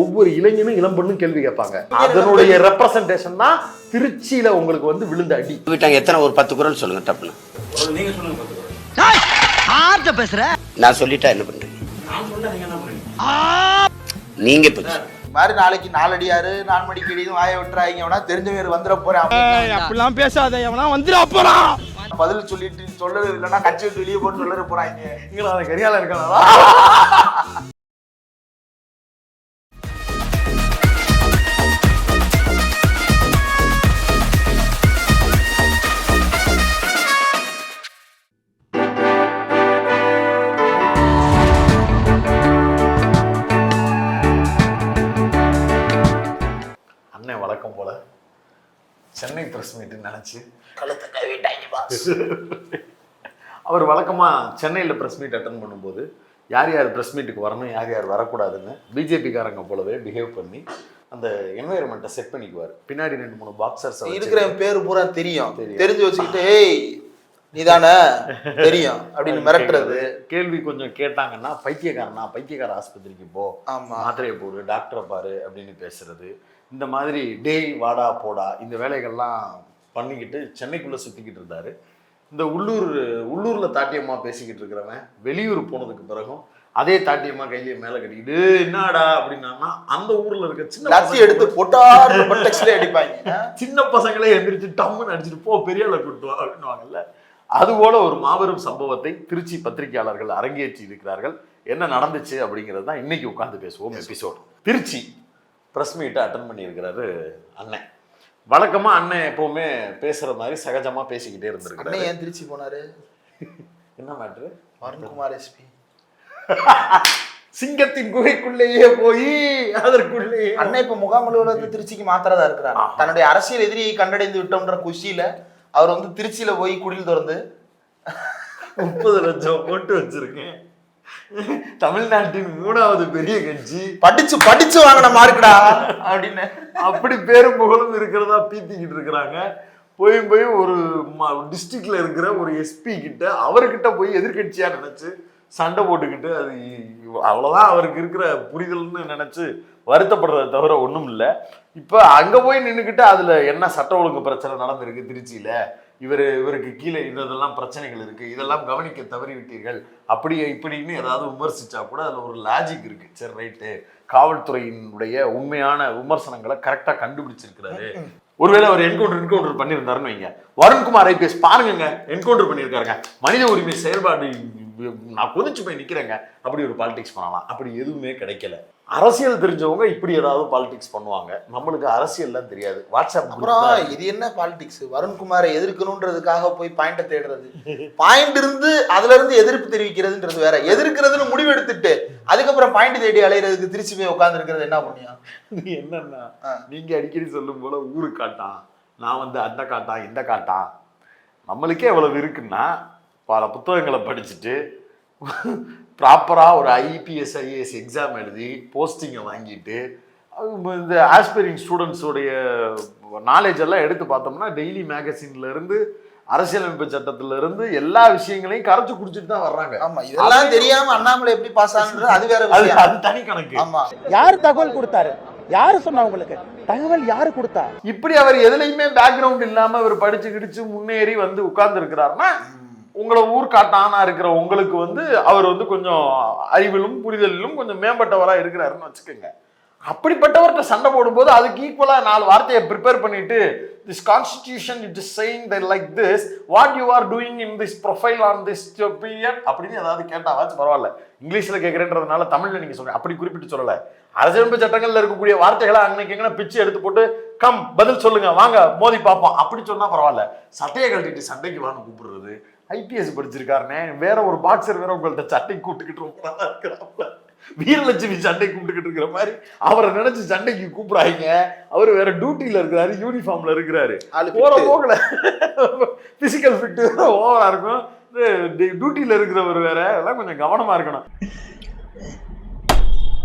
ஒவ்வொரு இளைஞனும் இளம்பெண்ணும் கேள்வி கேட்பாங்க. அதனுடைய ரெப்ரசன்டேஷன் தான் திருச்சியில உங்களுக்கு வந்து விழுந்த அடி. விட்டாங்க. எத்தனை? ஒரு பத்து குரல் சொல்லுங்க டப்புன்னு நீங்க சொல்லுங்க பார்த்துக்கோ ஆர்ட்ட பேசுற? நான் சொல்லிட்டா என்ன பண்றீங்க? நீங்க மாதிரி நாளைக்கு நாலடியாரு நாலு மணிக்கு இடியும் வாய விட்டுறாங்க அவனா தெரிஞ்சவர் வந்துட போறேன். அப்படிலாம் பேசாத. எவனா வந்துடா போறான் பதில் சொல்லிட்டு சொல்றது இல்லைன்னா கட்சி விட்டு வெளியே போட்டு சொல்லற போறாங்க. இங்களா கரியால இருக்கானா சென்னை பிரஸ் மீட் நினைச்சு கழுத்தை கவிட்டாங்க பாஸ் அவர் வழக்கமாக சென்னையில் ப்ரெஸ் மீட் அட்டன் பண்ணும்போது யார் யார் ப்ரெஸ் மீட்டுக்கு வரணும் யார் யார் வரக்கூடாதுன்னு பிஜேபிக்காரங்க போலவே பிஹேவ் பண்ணி அந்த என்வாயர்மெண்ட்டை செட் பண்ணிக்குவார். பின்னாடி ரெண்டு மூணு பாக்ஸர்ஸ் இருக்கிற என் பேரு பூரா தெரியும். தெரியும். தெரிஞ்சு வச்சுக்கிட்டு ஏய் நீதானே? தெரியும். அப்படின்னு மிரட்டுறது. கேள்வி கொஞ்சம் கேட்டாங்கன்னா பைத்தியக்காரனா? பைத்தியக்கார ஆஸ்பத்திரிக்கு போ. ஆமா. மாத்திரையை போடு டாக்டரை பாரு அப்படின்னு பேசுறது. இந்த மாதிரி டேய் வாடா போடா இந்த வேலைகள்லாம் பண்ணிக்கிட்டு சென்னைக்குள்ளே சுற்றிக்கிட்டு இருந்தாரு. இந்த உள்ளூர் உள்ளூர்ல தாட்டியம்மா பேசிக்கிட்டு இருக்கிறவன் வெளியூர் போனதுக்கு பிறகும் அதே தாட்டியம்மா கையில மேலே கட்டிக்கிட்டு "டேய், என்னடா? அப்படின்னா அந்த ஊர்ல இருக்க சின்ன எடுத்து பொட்டாரு பொட்டக்ஸ்ல அடிப்பாங்க. சின்ன பசங்களே எந்திரிச்சு டம்முன்னு அடிச்சுட்டு போ பெரிய ஆளை கூட்டு வா அப்படின்னுவாங்கல்ல. அதுபோல ஒரு மாபெரும் சம்பவத்தை திருச்சி பத்திரிகையாளர்கள் அரங்கேற்றி இருக்கிறார்கள் என்ன நடந்துச்சு அப்படிங்கிறது தான் இன்னைக்கு உட்காந்து பேசுவோம் எபிசோட். திருச்சி. ப்ரெஸ் மீட்டை அட்டன் பண்ணியிருக்கிறாரு அண்ணன் வழக்கமா அண்ணன் எப்பவுமே பேசுற மாதிரி சகஜமா பேசிக்கிட்டே அண்ணன் இருந்திருக்கிறாரு ஏன் திருச்சி போனாரு? என்ன மேட்ரு வருண்குமார் எஸ்பி சிங்கத்தின் குகைக்குள்ளேயே போய் அதற்குள்ளேயே அண்ணன் இப்ப முகாமலுவலகத்தை திருச்சிக்கு மாத்திரதா இருக்கிறார். தன்னுடைய அரசியல் எதிரியை கண்டடைந்து விட்டோம்ன்ற குஷியில அவர் வந்து திருச்சியில போய் குடில் திறந்து முப்பது லட்சம் போட்டு வச்சிருக்கேன். தமிழ்நாட்டின் மூணாவது பெரிய கட்சி. படிச்சு படிச்சு வாங்கின மார்க்குடா. அப்படின்னு அப்படி பேரும் புகழும் இருக்கிறதா பீத்திக்கிட்டு இருக்கிறாங்க. போய் போய் ஒரு டிஸ்ட்ரிக்ட்ல இருக்கிற ஒரு எஸ்பி கிட்ட அவர்கிட்ட போய் எதிர்க்கட்சியா நினைச்சு சண்டை போட்டுக்கிட்டு அது அவ்வளவுதான் அவருக்கு இருக்கிற புரிதல்னு நினைச்சு வருத்தப்படுறதை தவிர ஒண்ணும் இல்லை. இப்போ அங்க போய் நின்றுக்கிட்டு அதுல என்ன சட்ட ஒழுங்கு பிரச்சனை நடந்திருக்கு திருச்சியில? இவர் இவருக்கு கீழே இதெல்லாம் பிரச்சனைகள் இருக்கு. இதெல்லாம் கவனிக்க தவறிவிட்டீர்கள். அப்படி இப்படின்னு ஏதாவது விமர்சிச்சா கூட அதுல ஒரு லாஜிக் இருக்கு. சரி ரைட்டு காவல்துறையினுடைய உண்மையான விமர்சனங்களை கரெக்டா கண்டுபிடிச்சிருக்கிறாரு. ஒருவேளை அவர் என்கவுண்டர் என்கவுண்டர் பண்ணியிருந்தாருன்னு வைங்க. வருண்குமார் ஐபிஎஸ் பாருங்கங்க. என்கவுண்டர் பண்ணியிருக்காருங்க. மனித உரிமை செயல்பாடு நான் கொதிச்சு போய் நிக்கிறேங்க. அப்படி ஒரு பாலிடிக்ஸ் பண்ணலாம். அப்படி எதுவுமே கிடைக்கல. அரசியல் தெரிஞ்சவங்க இப்படி ஏதாவது பாலிடிக்ஸ் பண்ணுவாங்க. நம்மளுக்கு அரசியல்லாம் தெரியாது. வாட்ஸ்அப் அப்புறம் இது என்ன பாலிடிக்ஸ் வருண்குமாரை எதிர்க்கணுன்றதுக்காக போய் பாயிண்ட தேடுறது. பாயிண்ட் இருந்து அதுல இருந்து எதிர்ப்பு தெரிவிக்கிறதுன்றது வேற. எதிர்க்கிறதுன்னு முடிவு எடுத்துட்டு அதுக்கப்புறம் பாயிண்ட் தேடி அலையிறதுக்கு திருச்சி போய் உட்கார்ந்து இருக்கிறது என்ன பண்ணியா இது என்னன்னா. நீங்க அடிக்கடி சொல்லும் போல ஊரு காட்டான் நான் வந்து அந்த காட்டான் இந்த காட்டான் நம்மளுக்கே எவ்வளவு இருக்குன்னா பல புத்தகங்களை படிச்சுட்டு ப்ராப்பராக ஒரு ஐபிஎஸ் ஐஏஎஸ் எக்ஸாம் எழுதி போஸ்டிங்கை வாங்கிட்டு இந்த ஆஸ்பைரிங் ஸ்டூடெண்ட்ஸோடைய நாலேஜ் எல்லாம் எடுத்து பார்த்தோம்னா டெய்லி மேகசின்ல இருந்து அரசியலமைப்பு சட்டத்துல இருந்து எல்லா விஷயங்களையும் கரைச்சு குடிச்சிட்டு தான் வர்றாங்க. ஆமா இதெல்லாம் தெரியாம அண்ணாமலை எப்படி பாஸ் ஆகுன்றது அது வேற அது விஷயம். அது தனி கணக்கு. ஆமா. யாரு தகவல் கொடுத்தாரு? யாரு சொன்னா உங்களுக்கு? தகவல் யாரு கொடுத்தா? இப்படி அவர் எதுலையுமே பேக்ரவுண்ட் இல்லாம அவர் படிச்சு கிடிச்சு முன்னேறி வந்து உட்கார்ந்து இருக்கிறாருன்னா உங்களை ஊர்காட்டானா இருக்கிற உங்களுக்கு வந்து அவர் வந்து கொஞ்சம் அறிவிலும் புரிதலிலும் கொஞ்சம் மேம்பட்டவராக இருக்கிறாருன்னு வச்சுக்கோங்க. அப்படிப்பட்டவர்கிட்ட சண்டை போடும்போது அதுக்கு ஈக்குவலாக நாலு வார்த்தையை ப்ரிப்பேர் பண்ணிட்டு this constitution it is saying the like this what you are doing in this profile on this period அப்படின்னு ஏதாவது கேட்டாவாச்சும் பரவாயில்ல. இங்கிலீஷில் கேட்குறேன்றதுனால தமிழில் நீங்கள் சொல்லுங்கள் அப்படி குறிப்பிட்டு சொல்லலை. அரசியலமைப்பு சட்டங்களில் இருக்கக்கூடிய வார்த்தைகளை அன்னைக்கு எங்கன்னா பிச்சு எடுத்து போட்டு கம் பதில் சொல்லுங்க வாங்க மோதி பார்ப்போம். அப்படி சொன்னால் பரவாயில்ல. சட்டையை கழட்டிட்டு சண்டைக்கு வான்னு கூப்பிடுறது ஐபிஎஸ் படிச்சிருக்காருனே வேற ஒரு பாக்ஸர் வேற உங்கள்ட்ட சட்டை கூப்பிட்டுக்கிட்டு ரொம்ப நாளா இருக்கிறாப்ல வீரலட்சுமி சண்டை கூப்பிட்டுக்கிட்டு இருக்கிற மாதிரி அவரை நினைச்சு சண்டைக்கு கூப்பிடாதீங்க. அவர் வேற டியூட்டில இருக்கிறாரு யூனிஃபார்ம்ல இருக்கிறாரு. போற. போகல. பிசிக்கல் ஃபிட் ஓவரா இருக்கும். டியூட்டில இருக்கிறவர் வேற. எல்லாம் கொஞ்சம் கவனமா இருக்கணும்.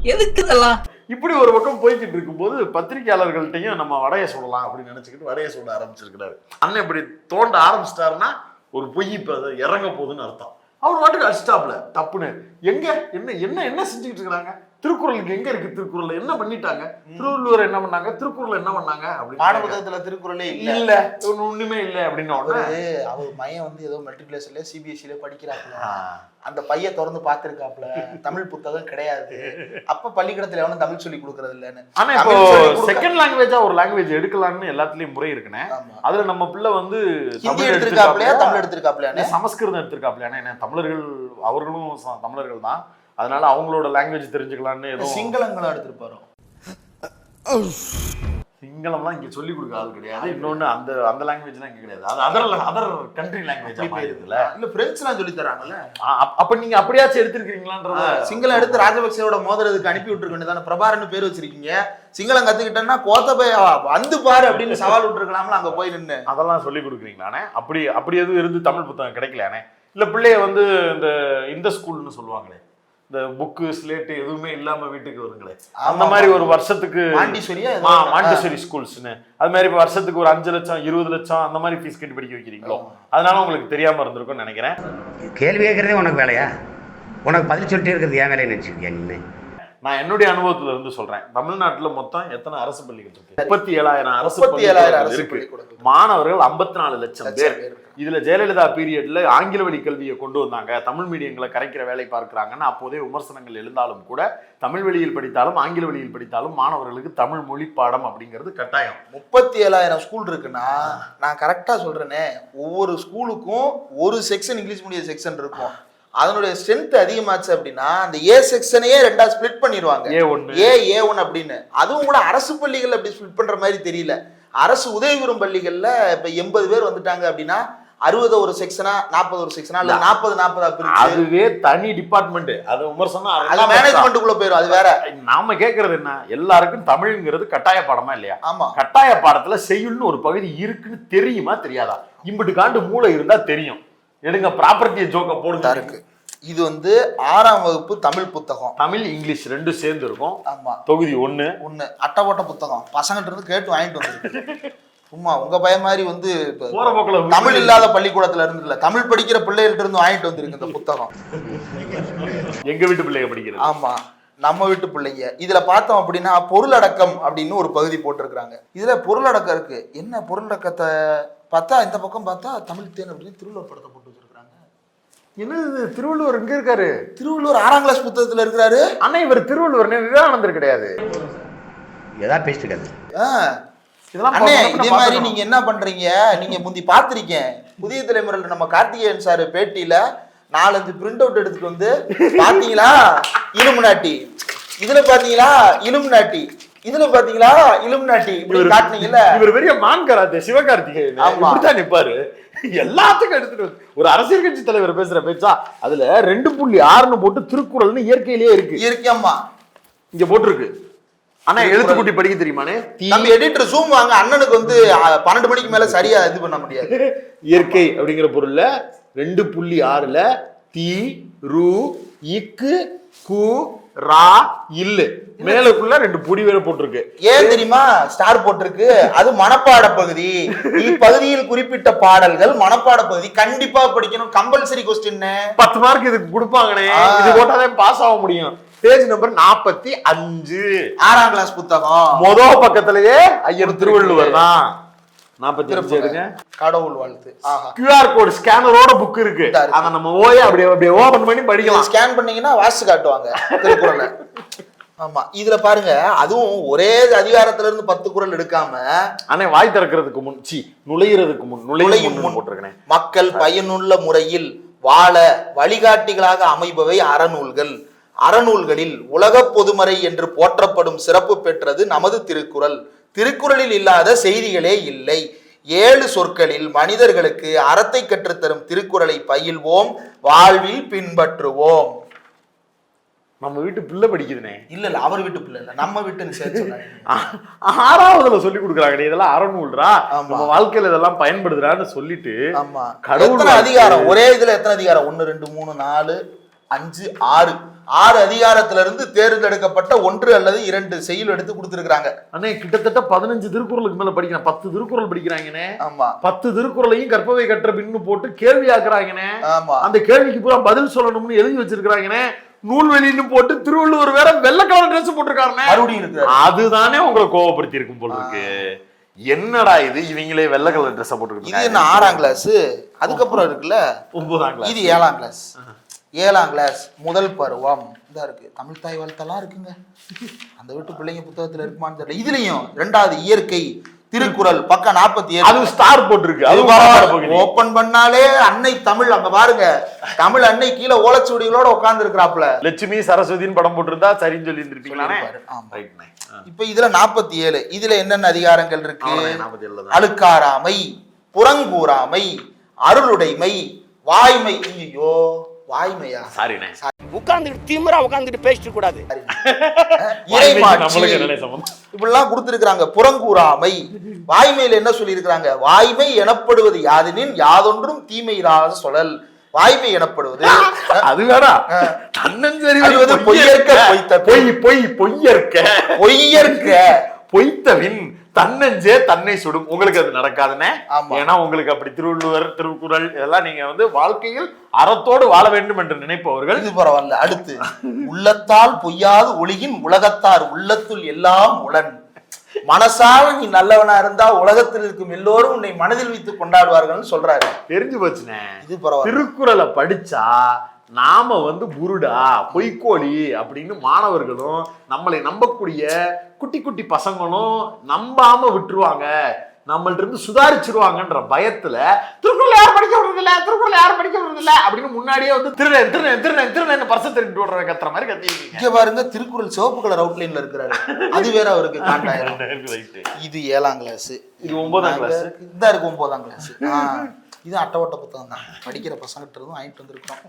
எதுக்கு இதெல்லாம்? இப்படி ஒரு பக்கம் போய்கிட்டு இருக்கும்போது பத்திரிகையாளர்கள்ட்டையும் நம்ம வடைய சொல்லலாம் அப்படின்னு நினைச்சுக்கிட்டு வடைய சொல்ல ஆரம்பிச்சிருக்கிறாரு. அண்ணன் இப்படி தோண்ட ஆரம்பிச்சிட்டாருன்னா ஒரு பொய் இப்ப இறங்க போகுதுன்னு அர்த்தம். அவர் வாட்டுக்கு அடிச்சிட்டாப்ல தப்புன்னு. எங்க? என்ன என்ன என்ன செஞ்சுக்கிட்டு இருக்கிறாங்க? திருக்குறளுக்கு எங்க இருக்கு திருக்குறள்? என்ன பண்ணிட்டாங்க? திருவள்ளுவர் என்ன பண்ணாங்க? திருக்குறள் என்ன பண்ணாங்க? பாட புத்தகத்துல திருக்குறளே இல்ல. இல்ல. ஒண்ணு ஒண்ணுமே இல்ல அப்படின்னு அவரு மையன் வந்து ஏதோ மெட்ரிகுலேஷன்ல சிபிஎஸ்சில படிக்கிறாப்புல. அந்த பைய திறந்து பார்த்திருக்காப்புல. தமிழ் புத்தகம் கிடையாது. அப்ப பள்ளிக்கூடத்துல எவனும் தமிழ் சொல்லி கொடுக்கறது இல்லன்னு. ஆனா இப்போ செகண்ட் லாங்குவேஜா ஒரு லாங்குவேஜ் எடுக்கலாம்னு எல்லாத்துலயும் முறை இருக்குனே. அதுல நம்ம பிள்ளை வந்து ஹிந்தி தமிழ் எடுத்திருக்காப்லையா எடுத்திருக்காப்லையா? தமிழ் எடுத்திருக்காப்லையானே இல்ல, சமஸ்கிருதம் எடுத்திருக்காப்ல ஏன்னா தமிழர்கள் அவர்களும் தமிழர்கள் தான். அதனால அவங்களோட லாங்குவேஜ் தெரிஞ்சுக்கலாம்னு சிங்களங்களும் எடுத்திருப்பாரோ? சிங்களம்லாம் இங்க சொல்லி கொடுக்க ஆள் கிடையாது. இன்னொன்னு அந்த அந்த லாங்குவேஜ்லாம் இங்க கிடையாது. அது அதர் அதர் கண்ட்ரி லாங்குவேஜ் மாறிடுதுல இல்ல பிரெஞ்சுலாம் சொல்லி தராங்கல்ல? அப்ப நீங்க அப்படியாச்சும் எடுத்திருக்கீங்களான்றத சிங்களம் எடுத்து ராஜபக்சேவோட மோதிரத்துக்கு அனுப்பி விட்டுருக்க வேண்டியதானே? பிரபாரன்னு பேர் வச்சிருக்கீங்க. சிங்களம் கத்துக்கிட்டேன்னா கோத்தபய வந்து பாரு அப்படின்னு சவால் விட்டுருக்கலாம்ல அங்க போய் நின்னு. அதெல்லாம் சொல்லி கொடுக்குறீங்களாண்ணே அப்படி அப்படி எதுவும் இருந்து தமிழ் புத்தகம் கிடைக்கலையானே? இல்ல பிள்ளைய வந்து இந்த இந்த ஸ்கூல்னு சொல்லுவாங்களே. இந்த புக்கு ஸ்லேட்டு எதுவுமே இல்லாம வீட்டுக்கு வருங்களே. அந்த மாதிரி. ஒரு வருஷத்துக்கு. மாண்டிசோரி ஸ்கூல்ஸ்னு அது மாதிரி இப்ப வருஷத்துக்கு ஒரு அஞ்சு லட்சம் இருபது லட்சம் அந்த மாதிரி ஃபீஸ் கட்டி படிக்க வைக்கிறீங்களோ? அதனால உங்களுக்கு தெரியாம இருந்திருக்கும்னு நினைக்கிறேன். கேள்வி கேட்கறதே உனக்கு வேலையா? உனக்கு பதில் சொல்லிட்டே இருக்கிறது ஏன் வேலையை நினச்சிருக்கியா நீ? நான் என்னுடைய அனுபவத்துல இருந்து சொல்றேன். தமிழ்நாட்டுல மொத்தம் எத்தனை அரசு பள்ளிகள் இருக்கு? முப்பத்தி ஏழாயிரம் அரசு அரசு இருக்கு. மாணவர்கள் 54 நாலு லட்சம் பேர். இதுல ஜெயலலிதா பீரியட்ல ஆங்கில வழி கல்வியை கொண்டு வந்தாங்க. தமிழ் மீடியங்களை கரைக்கிற வேலை பார்க்கறாங்கன்னு அப்போதே விமர்சனங்கள் எழுந்தாலும் கூட தமிழ் வழியில் படித்தாலும் ஆங்கில வழியில் படித்தாலும் மாணவர்களுக்கு தமிழ் மொழி பாடம் அப்படிங்கிறது கட்டாயம். முப்பத்தி ஏழாயிரம் ஸ்கூல் இருக்குன்னா நான் கரெக்டா சொல்றேனே ஒவ்வொரு ஸ்கூலுக்கும் ஒரு செக்ஷன் இங்கிலீஷ் மீடியம் செக்ஷன் இருக்கும். அதனுடைய ஸ்ட்ரென்த் அதிகமாச்சு அப்படின்னா அந்த ஏ செக்ஷனையே ரெண்டா ஸ்ப்ளிட் பண்ணிடுவாங்க. ஏ ஏ ஒன் அப்படின்னு. அதுவும் கூட அரசு பள்ளிகள் அப்படி ஸ்ப்ளிட் பண்ற மாதிரி தெரியல. அரசு உதவி பெறும் பள்ளிகள்ல இப்ப எண்பது பேர் வந்துட்டாங்க அப்படின்னா அறுபது ஒரு செக்ஷனா நாற்பது ஒரு செக்ஷனா இல்ல நாற்பது நாற்பதா பிரிச்சு அதுவே தனி டிபார்ட்மெண்ட் அது விமர்சனம் அது மேனேஜ்மெண்ட்டுக்குள்ள போயிடும் அது வேற. நாம கேக்குறது என்ன? எல்லாருக்கும் தமிழ்ங்கிறது கட்டாய பாடமா இல்லையா? ஆமா. கட்டாய பாடத்துல செய்யுள்னு ஒரு பகுதி இருக்குன்னு தெரியுமா தெரியாதா? இம்புட்டு காண்டு மூளை இருந்தா தெரியும். எடுங்க ப்ராப்பர்ட்டியை ஜோக்க போடுங்க. இருக்கு. இது வந்து ஆறாம் வகுப்பு தமிழ் புத்தகம். தமிழ் இங்கிலீஷ் ரெண்டும் சேர்ந்து இருக்கும். ஆமா. தொகுதி ஒண்ணு. ஒண்ணு. அட்டை போட்ட புத்தகம். பசங்கிட்ட இருந்து கேட்டு வாங்கிட்டு வந்துருக்கு. சும்மா உங்க பையன் மாதிரி வந்து இப்ப போற போக்குல தமிழ் இல்லாத பள்ளிக்கூடத்துல இருந்து இல்ல தமிழ் படிக்கிற பிள்ளைகள்ட்ட இருந்து வாங்கிட்டு வந்திருக்கு இந்த புத்தகம். எங்க வீட்டு பிள்ளைங்க படிக்கிறது? ஆமா நம்ம வீட்டு பிள்ளைங்க. இதுல பார்த்தோம் அப்படின்னா பொருளடக்கம் அப்படின்னு ஒரு பகுதி போட்டிருக்கிறாங்க. இதுல பொருளடக்கம் இருக்கு. என்ன பொருளடக்கத்தை பார்த்தா இந்த பக்கம் பார்த்தா தமிழ் தேன் அப்படின்னு திருவள்ளுவர் படத்தை போட்டு வச்சிருக்காங்க என்னது திருவள்ளுவர் இங்க இருக்காரு? திருவள்ளுவர் ஆறாம் கிளாஸ் புத்தகத்துல இருக்கிறாரு. ஆனா இவர் திருவள்ளுவர் விவேகானந்தர் கிடையாது. எதா பேசிட்டு. இதெல்லாம் அண்ணே இதே மாதிரி. நீங்க என்ன பண்றீங்க? நீங்க முந்தி பார்த்திருக்கேன். புதிய தலைமுறையில நம்ம கார்த்திகேயன் சார் பேட்டியில நாலஞ்சு பிரிண்ட் அவுட் எடுத்துட்டு வந்து பாத்தீங்களா இலும்பு நாட்டி. இதுல பாத்தீங்களா இலும்பு நாட்டி. இதுல பாத்தீங்களா இலும்பு நாட்டி. இப்படி காட்டுனீங்கல்ல? இவர் பெரிய மான் கராத்தே சிவகார்த்திகேயன். ஆமா. இப்படித்தான் நிப்பாரு. எல்லாத்துக்கும் எடுத்துட்டு ஒரு அரசியல் கட்சி தலைவர் பேசுற பேச்சா அதுல ரெண்டு புள்ளி ஆறுன்னு போட்டு திருக்குறள்னு இயற்கையிலேயே இருக்கு. இருக்கேம்மா இங்க போட்டிருக்கு. ஆனா எழுத்துக்குட்டி படிக்க தெரியுமானே? நம்ம எடிட்டர் ஜூம் வாங்க அண்ணனுக்கு வந்து பன்னெண்டு மணிக்கு மேல சரியா இது பண்ண முடியாது. இயற்கை அப்படிங்கிற பொருள்ல ரெண்டு புள்ளி ஆறுல தீ ரு இக்கு கு ரா இல்லு. மேலுக்குள்ள ரெண்டு பொடி வேற போட்டிருக்கு. ஏன் தெரியுமா? ஸ்டார் போட்டிருக்கு. அது மனப்பாட பகுதி. இப்பகுதியில் குறிப்பிட்ட பாடல்கள் மனப்பாட பகுதி. கண்டிப்பா படிக்கணும். கம்பல்சரி கொஸ்டின் பத்து மார்க் இதுக்கு கொடுப்பாங்கண்ணே. இது போட்டாதான் பாஸ் ஆக முடியும். பேஜ் நம்பர் நாற்பத்தி அஞ்சு. ஆறாம் கிளாஸ் புத்தகம். மொத பக்கத்திலேயே ஐயர் திருவள்ளுவர் தான். நாற்பத்தி அஞ்சு எடுங்க கடவுள் வாழ்த்து. ஆஹா. கியூஆர் கோட் ஸ்கேனரோட புக் இருக்கு. அத நம்ம ஓய அப்படியே அப்படியே ஓபன் பண்ணி படிக்கலாம். ஸ்கேன் பண்ணீங்கன்னா வாசிச்சு காட்டுவாங்க திருக்குறளை. ஆமா இதுல பாருங்க அதுவும் ஒரே அதிகாரத்துல இருந்து பத்து குறள் எடுக்காம ஆனா வாய் திறக்கிறதுக்கு முன் சி நுழையிறதுக்கு முன் நுழையும் முன். போட்டிருக்கேன். மக்கள் பயனுள்ள முறையில் வாழ வழிகாட்டிகளாக அமைபவை அறநூல்கள். அறநூல்களில் உலகப் பொதுமறை என்று போற்றப்படும் சிறப்பு பெற்றது நமது திருக்குறள். திருக்குறளில் இல்லாத செய்திகளே இல்லை. ஏழு சொற்களில் மனிதர்களுக்கு அறத்தை கற்றுத்தரும் திருக்குறளை பயில்வோம் வாழ்வில் பின்பற்றுவோம். நம்ம வீட்டு பிள்ளை படிக்குதுனே. இல்ல இல்ல அவர் வீட்டு பிள்ளை இல்ல நம்ம வீட்டுன்னு சேர்த்து. ஆறாவதுல சொல்லி கொடுக்குறாங்க இதெல்லாம் அறநூல்ரா. நம்ம வாழ்க்கையில இதெல்லாம் பயன்படுதுறான்னு சொல்லிட்டு ஆமா. கடவுள். அதிகாரம்? ஒரே இதுல எத்தனை அதிகாரம்? ஒன்னு ரெண்டு மூணு நாலு அஞ்சு ஆறு. ஆறு அதிகாரத்துல இருந்து தேர்ந்தெடுக்கப்பட்ட ஒன்று அல்லது இரண்டு செய்யுள் எடுத்து கொடுத்திருக்காங்க அண்ணே கிட்டத்தட்ட பதினஞ்சு திருக்குறளுக்கு மேல படிக்கிறேன். பத்து திருக்குறள் படிக்கிறாங்கண்ணே. ஆமா. பத்து திருக்குறளையும் கற்பவை கற்ற பின்னு போட்டு கேள்வி ஆக்குறாங்கண்ணே ஆமா. அந்த கேள்விக்கு பூரா பதில் சொல்லணும்னு எழுதி வச்சிருக்காங்கண்ணே நூல்வெளின்னு போட்டு திருவள்ளுவர் வேற வெள்ளை கலர் ட்ரெஸ் போட்டிருக்காருனே மறுபடியும் இருக்கிறாரு. அதுதானே உங்களை கோவப்படுத்தி இருக்கும் போல இருக்கு. என்னடா இது? இவங்களே வெள்ளை கலர் ட்ரெஸ் இது போட்டுக்கிட்டு என்ன ஆறாம் கிளாஸ் அதுக்கப்புறம் இருக்குல்ல? ஒன்பதாம் கிளாஸ் இது ஏழாம் கிளாஸ் ஏழாம் கிளாஸ் முதல் பருவம். இதா இருக்கு. தமிழ் தாய் வாழ்த்தெல்லாம் இருக்குங்க. அந்த வீட்டு பிள்ளைங்க புத்தகத்துல இருக்குமான்னு தெரியல. இதுலயும் ரெண்டாவது இயற்கை திருக்குறள் பக்கம் நாற்பத்தி அது ஏழு ஸ்டார் போட்டிருக்கு. அது. ஓபன் பண்ணாலே அன்னை தமிழ். அங்க பாருங்க. தமிழ் அன்னை கீழே ஓலைச்சுவடிகளோட உட்கார்ந்து இருக்கிறாப்ல லட்சுமி சரஸ்வதின்னு படம் போட்டிருந்தா சரின்னு சொல்லி. ஆ. இப்ப இதுல நாற்பத்தி ஏழு. இதுல என்னென்ன அதிகாரங்கள் இருக்கு. அழுக்காராமை புறங்கூறாமை அருளுடைமை வாய்மை. ஐயோ வாய்மையா? சாரிண்ணே உட்கார்ந்துட்டு திமிரா உட்கார்ந்துட்டு பேசிட்டு கூடாது. இப்படிலாம் கொடுத்திருக்கிறாங்க. புறங்கூறாமை. வாய்மையில என்ன சொல்லி இருக்கிறாங்க வாய்மை எனப்படுவது யாதெனின் யாதொன்றும் தீமையிலாத சொல்லல். வாய்மை எனப்படுவது. அது வேணா தன்னஞ்சரி அறிவது பொய்யற்க பொய்த்த பொய் பொய் பொய்யற்க. பொய்யற்க. பொய்த்தவின் தன்னஞ்சே தன்னை சுடும். உங்களுக்கு அது நடக்காதுண்ணே ஆமா. ஏன்னா உங்களுக்கு அப்படி திருவள்ளுவர் திருக்குறள் இதெல்லாம் நீங்க வந்து வாழ்க்கையில் அறத்தோடு வாழ வேண்டும் என்று நினைப்பவர்கள். இது பரவாயில்ல. அடுத்து. உள்ளத்தால் பொய்யாது ஒளியின் உலகத்தார். உள்ளத்துள் எல்லாம் உளன். மனசால நீ நல்லவனா இருந்தா உலகத்தில் இருக்கும் எல்லோரும் உன்னை மனதில் வைத்து கொண்டாடுவார்கள்னு சொல்றாரு. தெரிஞ்சு போச்சுண்ணே இது பரவாயில்ல. திருக்குறளை படிச்சா நாம வந்து புருடா பொய்க்கோழி அப்படின்னு மாணவர்களும் நம்மளை நம்பக்கூடிய குட்டி குட்டி பசங்களும் நம்பாம விட்டுருவாங்க. நம்மள்ட்ட இருந்து சுதாரிச்சிருவாங்கன்ற பயத்துல திருக்குறள் யாரும் படிக்க விடுறது இல்ல திருக்குறள் யாரும் படிக்க விடுறது இல்ல அப்படின்னு முன்னாடியே வந்து திருநேன் திருநேன் திருநேன் திருநேன் பரிசை திருட்டு விடுற கத்துற மாதிரி கத்திருக்கீங்க இங்க பாருங்க திருக்குறள் சிவப்பு கலர் அவுட்லைன்ல இருக்கிறாரு. அது வேற அவருக்கு காண்டாயிரம். இது ஏழாம் கிளாஸ் இது ஒன்பதாம் கிளாஸ் இந்த இருக்கு ஒன்பதாம் கிளாஸ் இது அட்டவட்ட புத்தகம் தான். படிக்கிற பசங்கிட்ட இருந்தும் வாங்கிட்டு வந்திருக்கிறோம்.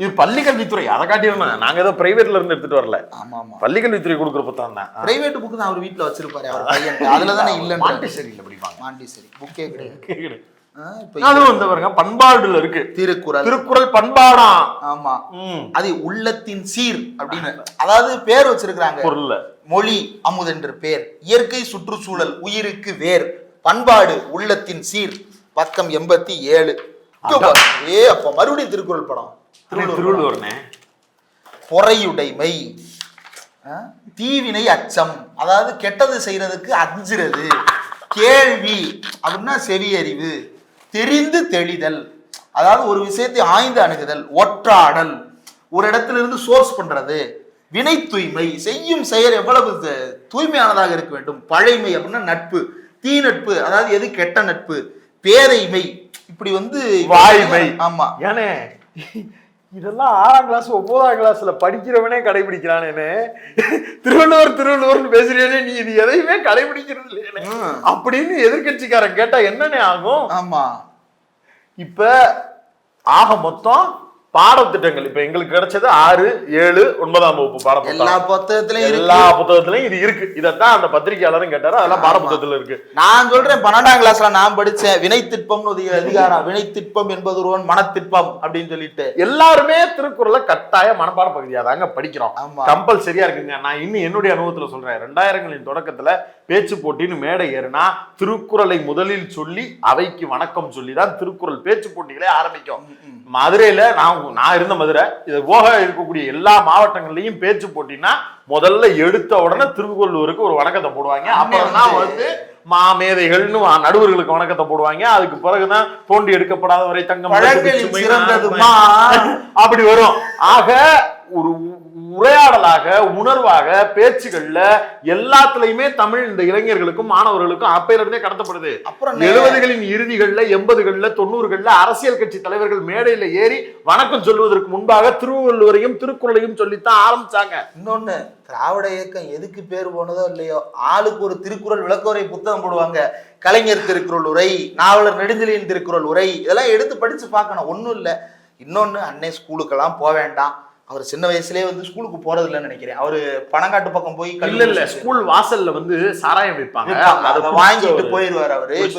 இது பள்ளி கல்வித்துறை அதை காட்டியிருந்தோம். நாங்க ஏதோ பிரைவேட்ல இருந்து எடுத்துட்டு வரல. ஆமா ஆமா. பள்ளி கல்வித்துறை கொடுக்குற புத்தகம் தான் பிரைவேட் புக்கு தான் அவர் வீட்டுல வச்சிருப்பாரு அவர் பையன். அதுல தானே இல்லைன்னு மாண்டிசேரியில படிப்பாங்க. மாண்டிசரி. புக்கே கிடையாது. அதுவும் வந்து பாருங்க பண்பாடுல இருக்கு. திருக்குறள். திருக்குறள் பண்பாடாம் ஆமா. அது உள்ளத்தின் சீர் அப்படின்னு. அதாவது பேர் வச்சிருக்கிறாங்க. பொருள்ல. மொழி அமுதென்று பேர். இயற்கை சுற்றுச்சூழல் உயிருக்கு வேர். பண்பாடு உள்ளத்தின் சீர். பக்கம் எண்பத்தி ஏழு. ஏ அப்ப மறுபடியும் திருக்குறள் படம். திருவள்ளுவர்னே பொறையுடைமை. தீவினை அச்சம். அதாவது கெட்டது செய்யறதுக்கு அஞ்சுறது. கேள்வி. அப்படின்னா செவியறிவு. தெரிந்து தெளிதல். அதாவது ஒரு விஷயத்தை ஆய்ந்து அணுகுதல். ஒற்றாடல். ஒரு இடத்துல இருந்து சோர்ஸ் பண்றது. வினை தூய்மை. செய்யும் செயல் எவ்வளவு தூய்மையானதாக இருக்க வேண்டும். பழைமை அப்படின்னா நட்பு. தீ நட்பு அதாவது எது கெட்ட நட்பு? பேதைமை இப்படி வந்து வாய்மை. ஆமா. ஏனே இதெல்லாம் ஆறாம் கிளாஸ் ஒன்பதாம் கிளாஸ்ல படிக்கிறவனே கடைபிடிக்கிறானேன்னு திருவள்ளுவர் திருவள்ளுவர்னு பேசுறேனே நீ இது எதையுமே கடைபிடிக்கிறது இல்லையே ம். அப்படின்னு எதிர்க்கட்சிக்காரன் கேட்டா என்னனே ஆகும்? ஆமா. இப்ப ஆக மொத்தம் பாடத்திட்டங்கள். இப்ப எங்களுக்கு கிடைச்சது ஆறு ஏழு ஒன்பதாம் வகுப்பு எல்லா புத்தகத்திலையும் எல்லா புத்தகத்திலயும் இது இருக்கு. இதத்தான் அந்த பத்திரிகையாளரும் கேட்டாரு. அதெல்லாம் பாடப்புத்தகத்துல இருக்கு. நான் சொல்றேன் பன்னெண்டாம் கிளாஸ்ல நான் படிச்சேன். வினைத்திற்பம்னு ஒரு அதிகாரம். வினைத்திற்பம் என்பது ஒருவன் மனத்திற்பம் அப்படின்னு சொல்லிட்டு. எல்லாருமே திருக்குறளை கட்டாய மனப்பாட பகுதியா தாங்க படிக்கிறோம். கம்பல்சரியா இருக்குங்க. நான் இன்னும் என்னுடைய அனுபவத்துல சொல்றேன். ரெண்டாயிரங்களின் தொடக்கத்துல பேச்சு போட்டின்னு மேடை ஏறுனா திருக்குறளை முதலில் சொல்லி அவைக்கு வணக்கம் சொல்லி தான் திருக்குறள் பேச்சு போட்டிகளே ஆரம்பிக்கும். மதுரையில நான் நான் இருந்த மதுரை இது போக இருக்கக்கூடிய எல்லா மாவட்டங்கள்லயும் பேச்சு போட்டினா முதல்ல எடுத்த உடனே திருவள்ளுவருக்கு ஒரு வணக்கத்தை போடுவாங்க. அப்புறம் தான் வந்து மாமேதைகள்னு நடுவர்களுக்கு வணக்கத்தை போடுவாங்க. அதுக்கு பிறகுதான் தோண்டி எடுக்கப்படாத வரை தங்கம் அப்படி வரும். ஆக ஒரு உரையாடலாக உணர்வாக பேச்சுகள்ல எல்லாத்துலயுமே தமிழ் இந்த இளைஞர்களுக்கும் மாணவர்களுக்கும் அப்பையில இருந்தே கடத்தப்படுது. அப்புறம் எழுபதுகளின் இறுதிகள்ல எண்பதுகள்ல தொண்ணூறுகள்ல அரசியல் கட்சி தலைவர்கள் மேடையில ஏறி வணக்கம் சொல்வதற்கு முன்பாக திருவள்ளுவரையும் திருக்குறளையும் சொல்லித்தான் ஆரம்பிச்சாங்க. இன்னொன்னு திராவிட இயக்கம் எதுக்கு பேர் போனதோ இல்லையோ ஆளுக்கு ஒரு திருக்குறள் விளக்கவுரை புத்தகம் போடுவாங்க. கலைஞர் திருக்குறள் உரை நாவலர் நெடுஞ்செழியன் திருக்குறள் உரை இதெல்லாம் எடுத்து படிச்சு பார்க்கணும். ஒண்ணும் இல்ல. இன்னொன்னு அன்னை ஸ்கூலுக்கெல்லாம் போக வேண்டாம். அவர் சின்ன வயசுலயே வந்து ஸ்கூலுக்கு போறது இல்லைன்னு நினைக்கிறேன். அவரு பனங்காட்டு பக்கம் போய் இல்ல இல்ல. ஸ்கூல் வாசல்ல வந்து சாராயம் விற்பாங்க விற்பாங்க. அதை வாங்கிட்டு அவரு. போயிருவாரு அவரு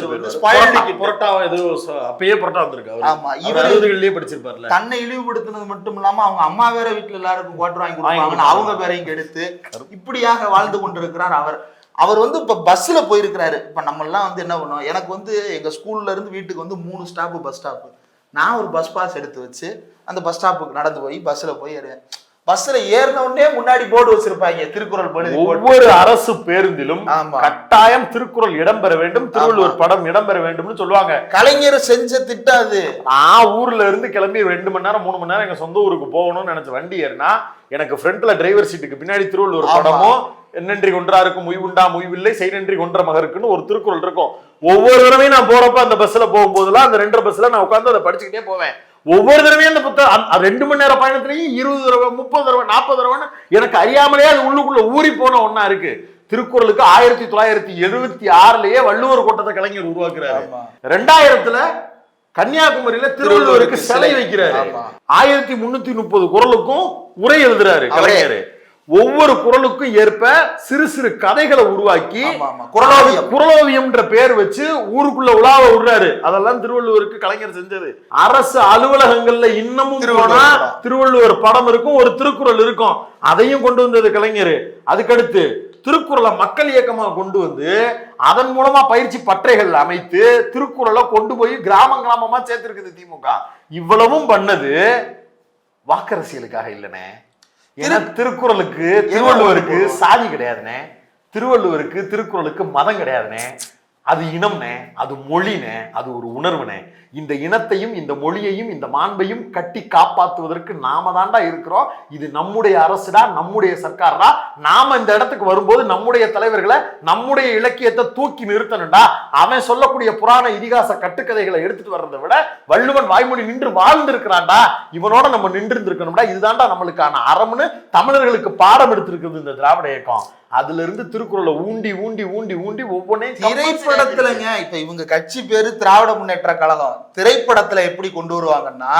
புரோட்டா- ஏதோ ச- அப்பயே புரோட்டா வந்திருக்கு அவரு. ஆமா, இவரு- அறுபதுகள்லயே படிச்சிருப்பார்ல. தன்னை இழிவுபடுத்தினது மட்டும் இல்லாம அவங்க அம்மா வேற வீட்டுல எல்லாருக்கும் குவாட்டர் வாங்கி கொடுப்பாங்க. அவங்க பேரையும் கெடுத்து இப்படியாக வாழ்ந்து கொண்டிருக்கிறார் அவர். அவர் வந்து இப்ப பஸ்ல போயிருக்கிறாரு. இப்ப நம்ம எல்லாம் வந்து என்ன பண்ணுவோம்? எனக்கு வந்து எங்க ஸ்கூல்ல இருந்து வீட்டுக்கு வந்து மூணு ஸ்டாப்பு பஸ் ஸ்டாப்பு நான் ஒரு பஸ் பாஸ் எடுத்து வச்சு அந்த பஸ் ஸ்டாப்புக்கு நடந்து போய் பஸ்ல போய் ஏறுவேன் பஸ்ல ஏறின உடனே முன்னாடி போர்டு வச்சிருப்பாங்க திருக்குறள் ஒவ்வொரு அரசு பேருந்திலும். கட்டாயம் திருக்குறள் இடம்பெற வேண்டும் திருவள்ளுவர் படம் இடம்பெற வேண்டும்னு சொல்லுவாங்க. கலைஞர் செஞ்ச திட்டம் அது. நான் ஊர்ல இருந்து கிளம்பி ரெண்டு மணி நேரம் மூணு மணி நேரம் எங்க சொந்த ஊருக்கு போகணும்னு நினைச்ச வண்டி ஏறினா எனக்கு ஃப்ரண்ட்ல டிரைவர் சீட்டுக்கு பின்னாடி திருவள்ளுவர். படமும் என்னன்றி கொன்றாருக்கும் முய்வுண்டா முய்வில்லை செய் நன்றி கொன்ற மகருக்குன்னு ஒரு திருக்குறள் இருக்கும். ஒவ்வொரு தடவையும் நான் போறப்ப அந்த பஸ்ல போகும்போதெல்லாம் அந்த ரெண்டு பஸ்ல நான் உட்காந்து அதை படிச்சுக்கிட்டே போவேன். ஒவ்வொரு தடவையும் அந்த புத்தகம் ரெண்டு மணி நேர பயணத்திலையும் இருபது தடவை முப்பது தடவை நாற்பது தடவைன்னு எனக்கு அறியாமலே அது உள்ளுக்குள்ள ஊறி போன ஒண்ணா இருக்கு. திருக்குறளுக்கு ஆயிரத்தி தொள்ளாயிரத்தி எழுபத்தி ஆறுலயே வள்ளுவர் கோட்டத்தை கலைஞர் உருவாக்குறாரு. ரெண்டாயிரத்துல கன்னியாகுமரியில திருவள்ளுவருக்கு சிலை வைக்கிறாரு. ஆயிரத்தி முன்னூத்தி முப்பது குரலுக்கும் உரை எழுதுறாரு. கலைஞர். ஒவ்வொரு குரலுக்கும் ஏற்ப சிறு சிறு கதைகளை உருவாக்கி. குறளோவியம். குரலோவியம்ன்ற பேர் வச்சு ஊருக்குள்ள உலாவ விடுறாரு அதெல்லாம் திருவள்ளுவருக்கு கலைஞர் செஞ்சது அரசு அலுவலகங்கள்ல இன்னமும் திருவள்ளுவர் போனா படம். திருவள்ளுவர் படம் இருக்கும் ஒரு திருக்குறள் இருக்கும் அதையும் கொண்டு வந்தது கலைஞர் அதுக்கடுத்து திருக்குறளை மக்கள் இயக்கமா கொண்டு வந்து அதன் மூலமா பயிற்சி பற்றைகள் அமைத்து திருக்குறளை கொண்டு போய் கிராமம் கிராமமா சேர்த்திருக்குது திமுக இவ்வளவும் பண்ணது வாக்கரசியலுக்காக இல்லனே ஏன்னா திருக்குறளுக்கு திருவள்ளுவருக்கு சாதி கிடையாதுனே திருவள்ளுவருக்கு திருக்குறளுக்கு மதம் கிடையாதுனே அது இனம்னே அது மொழினே அது ஒரு உணர்வுனே இந்த இனத்தையும் இந்த மொழியையும் இந்த மாண்பையும் கட்டி காப்பாற்றுவதற்கு நாம தாண்டா இருக்கிறோம். இது நம்முடைய அரசுடா நம்முடைய சர்க்காரா நாம இந்த இடத்துக்கு வரும்போது நம்முடைய தலைவர்களை நம்முடைய இலக்கியத்தை தூக்கி நிறுத்தணும்டா. அவன் சொல்லக்கூடிய புராண இதிகாச கட்டுக்கதைகளை எடுத்துட்டு வர்றதை விட வள்ளுவன் வாய்மொழி நின்று வாழ்ந்திருக்கிறான்டா. இவனோட நம்ம நின்று இருந்திருக்கணும்டா இதுதான்டா நம்மளுக்கான அறம்னு தமிழர்களுக்கு பாடம் எடுத்திருக்கிறது இந்த திராவிட இயக்கம். அதுல இருந்து திருக்குறளை ஊண்டி ஊண்டி ஊண்டி ஊண்டி ஒவ்வொன்றையும் திரைப்படத்துலங்க இப்ப இவங்க கட்சி பேரு திராவிட முன்னேற்ற கழகம். திரைப்படத்துல எப்படி கொண்டு வருவாங்கன்னா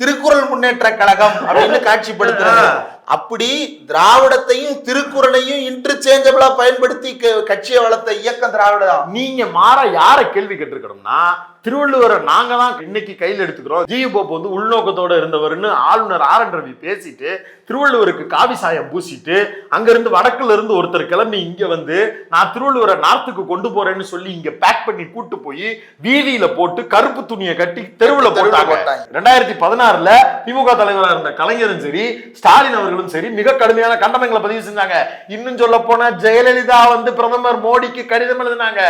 திருக்குறள் முன்னேற்ற கழகம் அப்படின்னு காட்சிப்படுத்துறாங்க அப்படி திராவிடத்தையும் திருக்குறளையும் இன்டர்சேஞ்சபிளா பயன்படுத்தி கட்சியை வளர்த்த இயக்கம் திராவிடம் நீங்க மாற யார கேள்வி கேட்டிருக்கணும்னா திருவள்ளுவரை நாங்க தான் இன்னைக்கு கையில் எடுத்துக்கிறோம். ஜி போப் வந்து உள்நோக்கத்தோட இருந்தவர்னு ஆளுநர் ஆர் என் ரவி பேசிட்டு திருவள்ளுவருக்கு காவி சாயம் பூசிட்டு அங்க இருந்து வடக்குல இருந்து ஒருத்தர் கிளம்பி இங்க வந்து நான் திருவள்ளுவரை நார்த்துக்கு கொண்டு போறேன்னு சொல்லி இங்க பேக் பண்ணி கூட்டு போய் வீதியில போட்டு கருப்பு துணியை கட்டி தெருவுல போட்டாங்க. ரெண்டாயிரத்தி பதினாறுல திமுக தலைவரா இருந்த கலைஞரும் சரி ஸ்டாலின் அவர்களும் சரி மிக கடுமையான கண்டனங்களை பதிவு செஞ்சாங்க. இன்னும் சொல்ல போனா ஜெயலலிதா வந்து பிரதமர் மோடிக்கு கடிதம் எழுதினாங்க.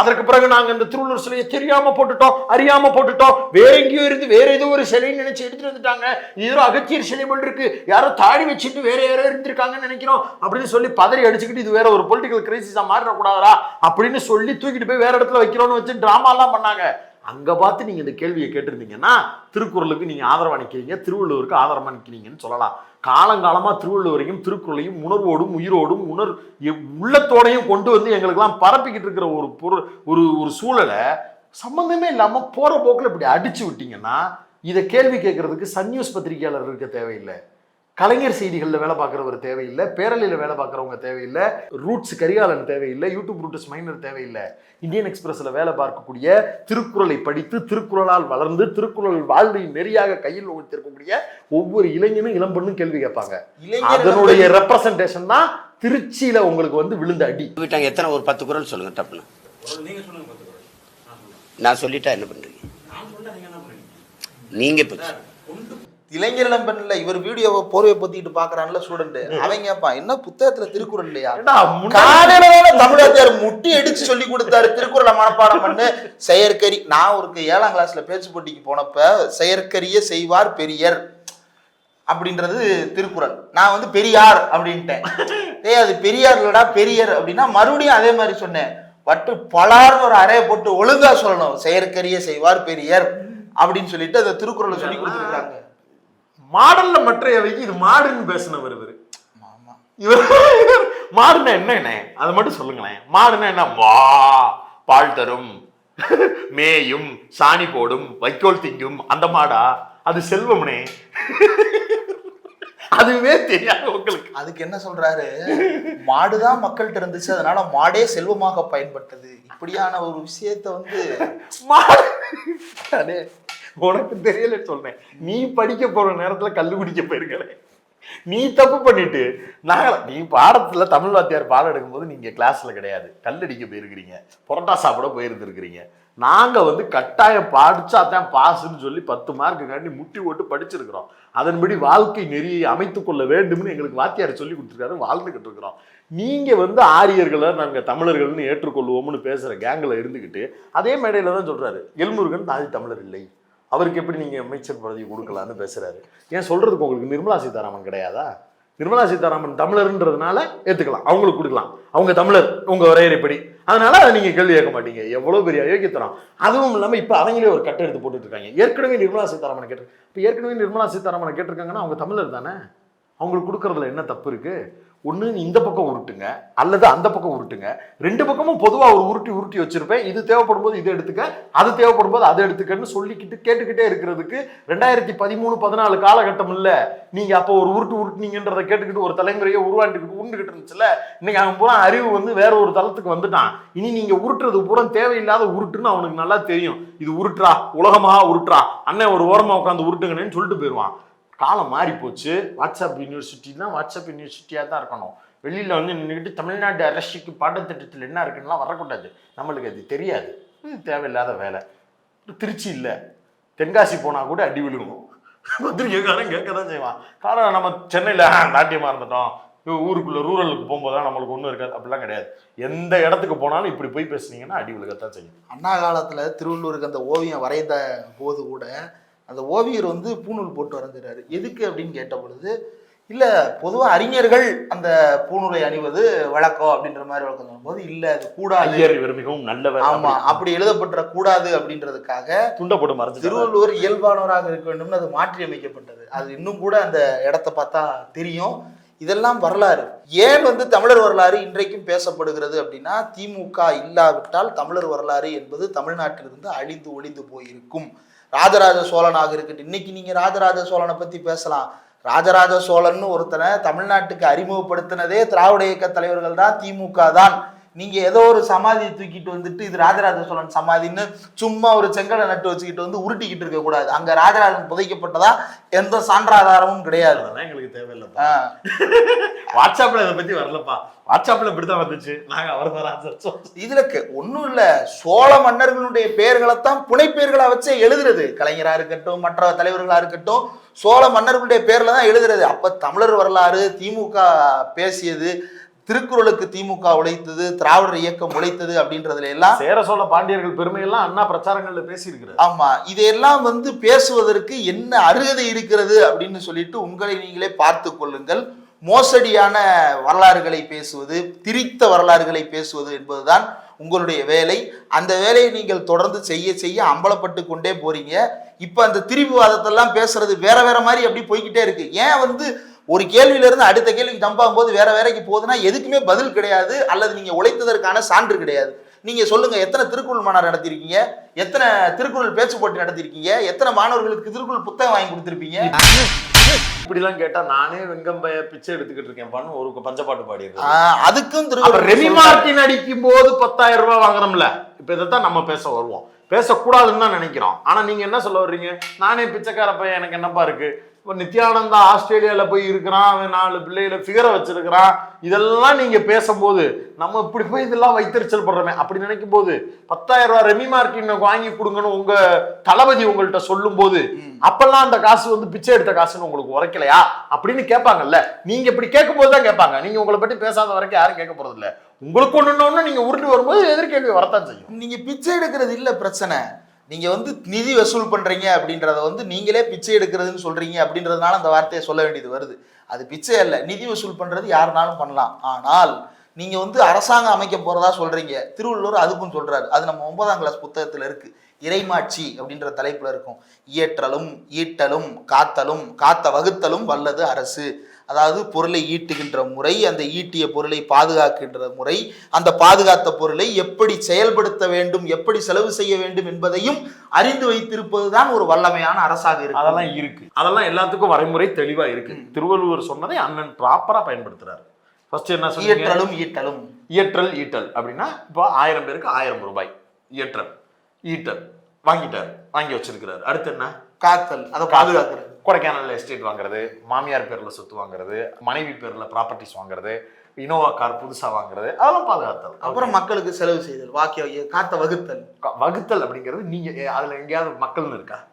அதற்கு பிறகு நாங்க இந்த திருவள்ளூர் சிலையை தெரியாம போட்டுட்டோம் அறியாம போட்டுட்டோம். வேற எங்கேயோ இருந்து வேற ஏதோ ஒரு சிலைன்னு நினைச்சு எடுத்துட்டு வந்துட்டாங்க. இதோ அகத்தியர் சிலை போல் இருக்கு. யாரோ தாடி வச்சுட்டு வேற யாரோ இருந்திருக்காங்கன்னு நினைக்கிறோம். அப்படின்னு சொல்லி பதறி அடிச்சுக்கிட்டு இது வேற ஒரு பொலிட்டிக்கல் கிரைசிஸா மாறிடக்கூடாதா அப்படின்னு சொல்லி தூக்கிட்டு போய் வேற இடத்துல வைக்கிறோம்னு வச்சு டிராமா எல்லாம் பண்ணாங்க. அங்க பார்த்து நீங்க இந்த கேள்வியை கேட்டிருந்தீங்கன்னா திருக்குறளுக்கு நீங்க ஆதரவா நிக்கிறீங்க திருவள்ளுவருக்கு ஆதரவா நிக்கிறீங்கன்னு சொல்லலாம். காலங்காலமாக திருவள்ளுவரையும் திருக்குறளையும் உணர்வோடும் உயிரோடும் உணர் உள்ளத்தோடையும் கொண்டு வந்து எங்களுக்கெல்லாம் பரப்பிக்கிட்டு இருக்கிற ஒரு பொருள் ஒரு ஒரு சூழலை சம்மந்தமே இல்லாமல் போகிற போக்கில் இப்படி அடிச்சு விட்டீங்கன்னா இதை கேள்வி கேட்கறதுக்கு சன் நியூஸ் பத்திரிகையாளர் இருக்க தேவையில்லை. கலைஞர் செய்திகளில் வேலை பார்க்குறவர் தேவையில்லை பேரலையில் வேலை பார்க்குறவங்க தேவையில்லை ரூட்ஸ் கரிகாலன் தேவையில்லை யூடியூப் ரூட்ஸ் மைனர் தேவையில்லை. இந்தியன் எக்ஸ்பிரஸ்ல வேலை பார்க்கக்கூடிய திருக்குறளை படித்து திருக்குறளால் வளர்ந்து திருக்குறள் வாழ்வின் நெறியாக கையில் வைத்திருக்கக்கூடிய ஒவ்வொரு இளைஞனும் இளம்பெண்ணும் கேள்வி கேட்பாங்க. அதனுடைய ரெப்ரசன்டேஷன் தான் திருச்சியில உங்களுக்கு வந்து விழுந்த அடி. விட்டாங்க எத்தனை ஒரு பத்து குரல் சொல்லுங்க டப்புன்னு குரல். நான் சொல்லிட்டா என்ன பண்றீங்க? நான் சொன்னா நீங்க இளைஞர் இளம்பெண்ல இவர் வீடியோவை போர்வை பொத்திட்டு பாக்குறான்ல ஸ்டூடெண்ட் அவன் கேட்பான் என்ன புத்தகத்துல திருக்குறள் இல்லையா? காலையில தமிழாத்தியார் முட்டி அடிச்சு சொல்லி கொடுத்தாரு திருக்குறளை மனப்பாடம் பண்ணு. செயற்கரி நான் ஒரு ஏழாம் கிளாஸ்ல பேச்சு போட்டிக்கு போனப்ப செயற்கரிய செய்வார் பெரியர். அப்படின்றது திருக்குறள். நான் வந்து பெரியார் அப்படின்ட்டேன். ஏய் அது பெரியார் இல்லடா பெரியர் அப்படின்னா மறுபடியும் அதே மாதிரி சொன்னேன். வட்டு பலார்னு ஒரு அறைய போட்டு ஒழுங்கா சொல்லணும். செயற்கரிய செய்வார் பெரியர் அப்படின்னு சொல்லிட்டு அந்த திருக்குறளை சொல்லி கொடுத்துருக்காங்க. மாடல்ல மற்றையவைக்கு இது மாடுன்னு பேசினவர் இவரு. இவர் மாடுனா என்னண்ணே? அதை மட்டும் சொல்லுங்களேன். மாடுனா என்ன? வா பால் தரும் மேயும் சாணி போடும் வைக்கோல் திங்கும். அந்த மாடா? அது செல்வம்னே அதுவே தெரியாது உங்களுக்கு. அதுக்கு என்ன சொல்றாரு? மாடுதான் மக்கள்கிட்ட இருந்துச்சு அதனால மாடே செல்வமாக பயன்பட்டது. இப்படியான ஒரு விஷயத்த வந்து மாடு. உனக்கு தெரியல சொல்றேன். நீ படிக்க போற நேரத்துல கல்லு குடிக்க போயிருக்கலே நீ தப்பு பண்ணிட்டு நாங்கள நீ பாடத்துல தமிழ் வாத்தியார் பாடம் எடுக்கும்போது நீங்க கிளாஸ்ல கிடையாது. கல்லடிக்க போயிருக்கிறீங்க. புரோட்டா சாப்பிட போயிருந்துருக்கிறீங்க. நாங்க வந்து கட்டாயம் படிச்சா தான் பாஸ்ன்னு சொல்லி பத்து மார்க்கு காண்டி முட்டி போட்டு படிச்சிருக்கிறோம். அதன்படி வாழ்க்கை நெறியை அமைத்துக் கொள்ள வேண்டும்னு எங்களுக்கு வாத்தியார் சொல்லி கொடுத்துருக்காரு வாழ்ந்துகிட்டு இருக்கிறோம். நீங்க வந்து ஆரியர்களை நாங்க தமிழர்கள்னு ஏற்றுக்கொள்வோம்னு பேசுற கேங்கில் இருந்துக்கிட்டு அதே மேடையில தான் சொல்றாரு எல்முருகன் தாதி தமிழர் இல்லை. அவருக்கு எப்படி நீங்கள் அமைச்சர் பதவி கொடுக்கலான்னு பேசுகிறாரு ஏன் சொல்கிறதுக்கு உங்களுக்கு நிர்மலா சீதாராமன் கிடையாதா? நிர்மலா சீதாராமன் தமிழர்ன்றதுனால ஏற்றுக்கலாம் அவங்களுக்கு கொடுக்கலாம். அவங்க தமிழர் உங்க வரையறைப்படி. அதனால அதை நீங்கள் கேள்வி கேட்க மாட்டீங்க. எவ்வளோ பெரிய அயோக்கியத்தனம். அதுவும் இல்லாமல் இப்போ அவங்களே ஒரு கட்டை எடுத்து போட்டுட்டு இருக்காங்க ஏற்கனவே நிர்மலா சீதாராமனை கேட்டு இப்போ ஏற்கனவே நிர்மலா சீதாராமனை கேட்டிருக்காங்கன்னா அவங்க தமிழர் தானே? அவங்களுக்கு கொடுக்கறதுல என்ன தப்பு இருக்குது ஒன்று இந்த பக்கம் உருட்டுங்க அல்லது அந்த பக்கம் உருட்டுங்க. ரெண்டு பக்கமும் பொதுவாக ஒரு உருட்டி உருட்டி வச்சுருப்பேன். இது தேவைப்படும் போது இதை எடுத்துக்க அது தேவைப்படும் போது அதை எடுத்துக்கன்னு சொல்லிக்கிட்டு கேட்டுக்கிட்டே இருக்கிறதுக்கு ரெண்டாயிரத்தி பதிமூணு பதினாலு காலகட்டம் இல்லை. நீங்கள் அப்போ ஒரு உருட்டு உருட்டுனீங்கன்றதை கேட்டுக்கிட்டு ஒரு தலைமுறையை உருவாண்டுக்கிட்டு உருண்டுகிட்டு இருந்துச்சுல இன்னைக்கு அவன் பூரா அறிவு வந்து வேற ஒரு தளத்துக்கு வந்துட்டான். இனி நீங்கள் உருட்டுறது பூரா தேவையில்லாத உருட்டுன்னு அவனுக்கு நல்லா தெரியும். இது உருட்டுறா உலகமாக உருட்டுறா. அண்ணன் ஒரு ஓரமாக உட்காந்து உருட்டுங்கன்னு சொல்லிட்டு போயிடுவான். காலம் மாறி போச்சு வாட்ஸ்அப் யூனிவர்சிட்டினா வாட்ஸ்அப் யூனிவர்சிட்டியாக தான் இருக்கணும். வெளியில் வந்து நின்றுக்கிட்டு தமிழ்நாடு அரசுக்கு பாடத்திட்டத்தில் என்ன இருக்குன்னுலாம் வரக்கூடாது. நம்மளுக்கு அது தெரியாது. இது தேவையில்லாத வேலை. திருச்சி இல்லை. தென்காசி போனால் கூட அடி விழுகும். பத்திரிக்கைக்காரன் கேட்க தான் செய்வான். காரணம் நம்ம சென்னையில் நாட்டியமாக இருந்துட்டோம். ஊருக்குள்ள ரூரலுக்கு போகும்போது தான் நம்மளுக்கு ஒன்றும் இருக்காது. அப்படிலாம் கிடையாது. எந்த இடத்துக்கு போனாலும் இப்படி போய் பேசுனீங்கன்னா அடி விழுகத்தான் செய்யும். அண்ணா காலத்துல திருவள்ளூருக்கு அந்த ஓவியம் வரைந்த போது கூட அந்த ஓவியர் வந்து பூணூல் போட்டு வரைஞ்சிறாரு. எதுக்கு அப்படின்னு கேட்ட பொழுது இல்ல பொதுவா அறிஞர்கள் அந்த பூணூலை அணிவது வழக்கம் அப்படின்ற மாதிரி வழக்கம் சொல்லும்போது இல்ல அது கூடாது. ஐயர் இவர் மிகவும் நல்லவர் ஆமா அப்படி எழுதப்பட்ட கூடாது அப்படின்றதுக்காக துண்டை போட்டு மறைச்சு திருவள்ளுவர் இயல்பானவராக இருக்க வேண்டும்னு அது மாற்றி அமைக்கப்பட்டது. அது இன்னும் கூட அந்த இடத்த பார்த்தா தெரியும். இதெல்லாம் வரலாறு. ஏன் வந்து தமிழர் வரலாறு இன்றைக்கும் பேசப்படுகிறது அப்படின்னா திமுக இல்லாவிட்டால் தமிழர் வரலாறு என்பது தமிழ்நாட்டிலிருந்து அழிந்து ஒளிந்து போயிருக்கும். ராஜராஜ சோழனாக இருக்கட்டும். இன்னைக்கு நீங்க ராஜராஜ சோழனை பத்தி பேசலாம். ராஜராஜ சோழன் ஒருத்தனை தமிழ்நாட்டுக்கு அறிமுகப்படுத்தினதே திராவிட இயக்க தலைவர்கள் தான் திமுக தான் நீங்க ஏதோ ஒரு சமாதியை தூக்கிட்டு வந்துட்டு இது ராஜராஜ சோழன் சமாதின்னு சும்மா ஒரு செங்கலை நட்டு வச்சுக்கிட்டு வந்து உருட்டிக்கிட்டு இருக்க கூடாது. அங்க ராஜராஜன் புதைக்கப்பட்டதா எந்த சான்றாதாரமும் கிடையாது. அதெல்லாம் எங்களுக்கு தேவையில்லைப்பா. ஆஹ் வாட்ஸ்அப்ல இதை பத்தி வரலப்பா. வாட்ஸ்அப்ல இப்படிதான் வந்துச்சு. நாங்க அவர் தான் ஆன்சர் சொல்றோம் இதுல கே- ஒண்ணும் இல்ல. சோழ மன்னர்களுடைய பெயர்களைத்தான் புனைப்பெயர்களா வச்சே எழுதுறது. கலைஞரா இருக்கட்டும் மற்ற தலைவர்களா இருக்கட்டும் சோழ மன்னர்களுடைய பேர்ல தான் எழுதுறது. அப்ப தமிழர் வரலாறு திமுக பேசியது திருக்குறளுக்கு திமுக உழைத்தது திராவிடர் இயக்கம் உழைத்தது அப்படின்றதுல எல்லாம் சேர சோழ பாண்டியர்கள் பெருமையெல்லாம் அண்ணா பிரச்சாரங்கள்ல பேசியிருக்கிறார். ஆமா இதையெல்லாம் வந்து பேசுவதற்கு என்ன அருகதை இருக்கிறது அப்படின்னு சொல்லிட்டு உங்களை நீங்களே பார்த்து கொள்ளுங்கள். மோசடியான வரலாறுகளை பேசுவது திரித்த வரலாறுகளை பேசுவது என்பதுதான் உங்களுடைய வேலை. அந்த வேலையை நீங்கள் தொடர்ந்து செய்ய செய்ய அம்பலப்பட்டு கொண்டே போறீங்க. இப்ப அந்த திரிபுவாதத்தெல்லாம் பேசுறது வேற வேற மாதிரி அப்படி போய்கிட்டே இருக்கு. ஏன் வந்து ஒரு கேள்வியில இருந்து அடுத்த கேள்விக்கு ஜம்ப் ஆகும்போது வேற வேலைக்கு போகுதுன்னா எதுக்குமே பதில் கிடையாது அல்லது நீங்க உழைத்ததற்கான சான்று கிடையாது. நீங்க சொல்லுங்க எத்தனை திருக்குறள் மாநாடு நடத்திருக்கீங்க எத்தனை திருக்குறள் பேச்சு போட்டி நடத்திருக்கீங்க எத்தனை மாணவர்களுக்கு திருக்குறள் புத்தகம் வாங்கி கொடுத்திருப்பீங்க? இப்படிலாம் கேட்டா நானே வெங்கம்பைய பிச்சை எடுத்துக்கிட்டு இருக்கேன். பண்ணு ஒரு பஞ்சப்பாட்டு ஆஹ் அதுக்கும் திருக்குறள் ரெமி. மார்டின் அடிக்கும் போது பத்தாயிரம் ரூபாய் வாங்குறோம்ல. இப்ப இதைத்தான் நம்ம பேச வருவோம். பேசக்கூடாதுன்னு தான் நினைக்கிறோம். ஆனால் நீங்கள் என்ன சொல்ல வர்றீங்க? நானே பிச்சைக்கார பையன் எனக்கு என்னப்பா இருக்கு? இப்போ நித்யானந்தா ஆஸ்திரேலியாவில் போய் இருக்கிறான் அவன் நாலு பிள்ளைகளை ஃபிகரை வச்சிருக்கிறான். இதெல்லாம் நீங்கள் பேசும்போது நம்ம இப்படி போய் இதெல்லாம் வைத்தறிச்சல் படுறோமே. அப்படி நினைக்கும் போது பத்தாயிரம் ரூபா ரெமி மார்டின் வாங்கி கொடுங்கன்னு உங்கள் தளபதி உங்கள்கிட்ட சொல்லும் போது அப்பெல்லாம் அந்த காசு வந்து பிச்சை எடுத்த காசுன்னு உங்களுக்கு உரைக்கலையா? அப்படின்னு கேட்பாங்கல்ல. நீங்கள் இப்படி கேட்கும்போது தான் கேட்பாங்க. நீங்கள் உங்களை பற்றி பேசாத வரைக்கும் யாரும் கேட்க போறது உங்களுக்கு ஒன்று நீங்க உருண்டு வரும்போது எதிர்கேள்வி வரத்தான் செய்யும். நீங்க பிச்சை எடுக்கிறது இல்ல பிரச்சனை. நீங்க வந்து நிதி வசூல் பண்றீங்க அப்படின்றத வந்து நீங்களே பிச்சை எடுக்கிறதுன்னு சொல்றீங்க அப்படின்றதுனால அந்த வார்த்தையை சொல்ல வேண்டியது வருது. அது பிச்சை இல்லை நிதி வசூல் பண்றது யாருனாலும் பண்ணலாம். ஆனால் நீங்க வந்து அரசாங்கம் அமைக்க போறதா சொல்றீங்க. திருவள்ளுவர் அதுக்கும் சொல்றாரு. அது நம்ம ஒன்பதாம் கிளாஸ் புத்தகத்துல இருக்கு. இறைமாட்சி அப்படின்ற தலைப்புல இருக்கும். இயற்றலும் ஈட்டலும் காத்தலும் காத்த வகுத்தலும் வல்லது அரசு. அதாவது பொருளை ஈட்டுகின்ற முறை அந்த ஈட்டிய பொருளை பாதுகாக்கின்ற முறை அந்த பாதுகாத்த பொருளை எப்படி செயல்படுத்த வேண்டும் எப்படி செலவு செய்ய வேண்டும் என்பதையும் அறிந்து வைத்திருப்பதுதான் ஒரு வல்லமையான அரசாக இருக்கு. அதெல்லாம் இருக்கு. அதெல்லாம் எல்லாத்துக்கும் வரைமுறை தெளிவா இருக்கு. திருவள்ளுவர் சொன்னதை அண்ணன் ப்ராப்பரா பயன்படுத்துறாரு. ஃபர்ஸ்ட் என்ன இயற்றலும் ஈட்டலும். இயற்றல் ஈட்டல். அப்படின்னா இப்போ ஆயிரம் பேருக்கு ஆயிரம் ரூபாய் இயற்றல். ஈட்டல் வாங்கிட்டார் வாங்கி வச்சிருக்கிறாரு. அடுத்து என்ன? காத்தல் அதை பாதுகாக்கிறது. கொடைக்கானல்ல எஸ்டேட் வாங்குறது மாமியார் பேர்ல சொத்து வாங்குறது மனைவி பேர்ல ப்ராப்பர்ட்டிஸ் வாங்குறது இனோவா கார் புதுசா வாங்குறது அதெல்லாம் பாதுகாத்தல். அப்புறம் மக்களுக்கு செலவு செய்தல் வாக்கிய காத்த வகுத்தல். வகுத்தல் அப்படிங்கிறது நீங்க எ- அதுல எங்கேயாவது மக்கள்னு இருக்கா?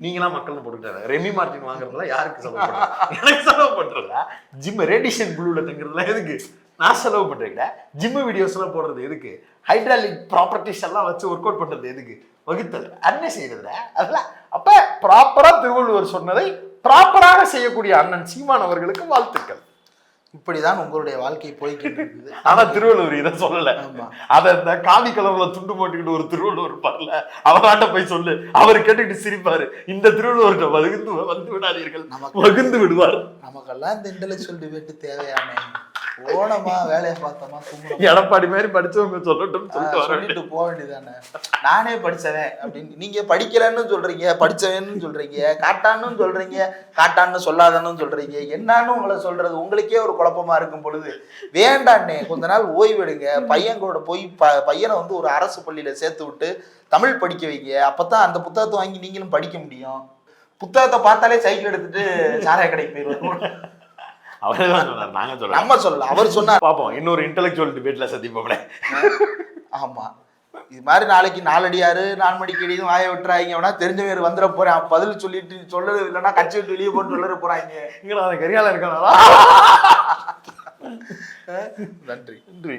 நீங்களாம் மக்கள்னு போட்டுக்கிட்டாரு ரெமி மார்டின் வாங்குறதுல யாருக்கு செலவு பண்றது? எனக்கு செலவு பண்றதா? ஜிம் ரேடிஷன் ப்ளூல தங்குறதுலாம் எதுக்கு? நான் செலவு பண்றேன் ஜிம்மு வீடியோஸ் எல்லாம் போடுறது எதுக்கு? ஹைட்ராலிக் ப்ராப்பர்ட்டிஸ் எல்லாம் வச்சு ஒர்க் அவுட் பண்ணுறது எதுக்கு? வகுத்தல். அண்ணன் செய்யறதுல அதெல்லாம். அப்போ ப்ராப்பராக திருவள்ளுவர் சொன்னதை ப்ராப்பராக செய்யக்கூடிய அண்ணன் சீமான் அவர்களுக்கு வாழ்த்துக்கள். இப்படிதான் உங்களுடைய வாழ்க்கை போய்கிட்டு இருக்குது ஆனா திருவள்ளுவர் இதை சொல்லல. அத இந்த காவி கலர்ல துண்டு போட்டுக்கிட்டு ஒரு திருவள்ளுவர் இருப்பார்ல அவராட்ட போய் சொல்லு. அவர் கேட்டுக்கிட்டு சிரிப்பாரு. இந்த திருவள்ளுவர்கிட்ட வகுந்து வந்து விடாதீர்கள். வகுந்து விடுவார். நமக்கெல்லாம் இந்த இன்டெலெக்சுவல் டிபேட் தேவையான. போனோமா வேலையை பார்த்தோமா எடப்பாடி மாதிரி படிச்சவங்க சொல்லட்டும் சொல்லிட்டு போக வேண்டியதானே நானே படிச்சவன் அப்படின்னு. நீங்க படிக்கலன்னு சொல்றீங்க படிச்சவன்னு சொல்றீங்க காட்டான்னு சொல்றீங்க காட்டான்னு சொல்லாதன்னு சொல்றீங்க. என்னன்னு உங்களை சொல்றது? உங்களுக்கே ஒரு குழப்பமா இருக்கும் பொழுது வேண்டாண்ணே கொஞ்ச நாள் ஓய்வெடுங்க. பையன் கூட போய் ப- பையனை வந்து ஒரு அரசு பள்ளியில சேர்த்து விட்டு தமிழ் படிக்க வைங்க. அப்பதான் அந்த புத்தகத்தை வாங்கி நீங்களும் படிக்க முடியும். புத்தகத்தை பார்த்தாலே சைக்கிள் எடுத்துட்டு சாராய கடைக்கு போயிடுவாங்க அவரே தான் சொன்னார் நாங்க சொல்ல நம்ம சொல்லல. அவர் சொன்னார். பாப்போம் இன்னொரு இன்டெலெக்சுவல் டிபேட்ல சந்திப்போம்ல. ஆமா. இது மாதிரி நாளைக்கு நாலடியாரு நான்மடிக்கடியும் வாய விட்டுறாங்க வேணா தெரிஞ்சவர் வந்துட போறேன். அவன் பதில் சொல்லிட்டு சொல்லது இல்லைன்னா கட்சி விட்டு வெளியே போட்டு சொல்லற போறாங்க. இங்க அந்த கரியால இருக்கானா? நன்றி. நன்றி.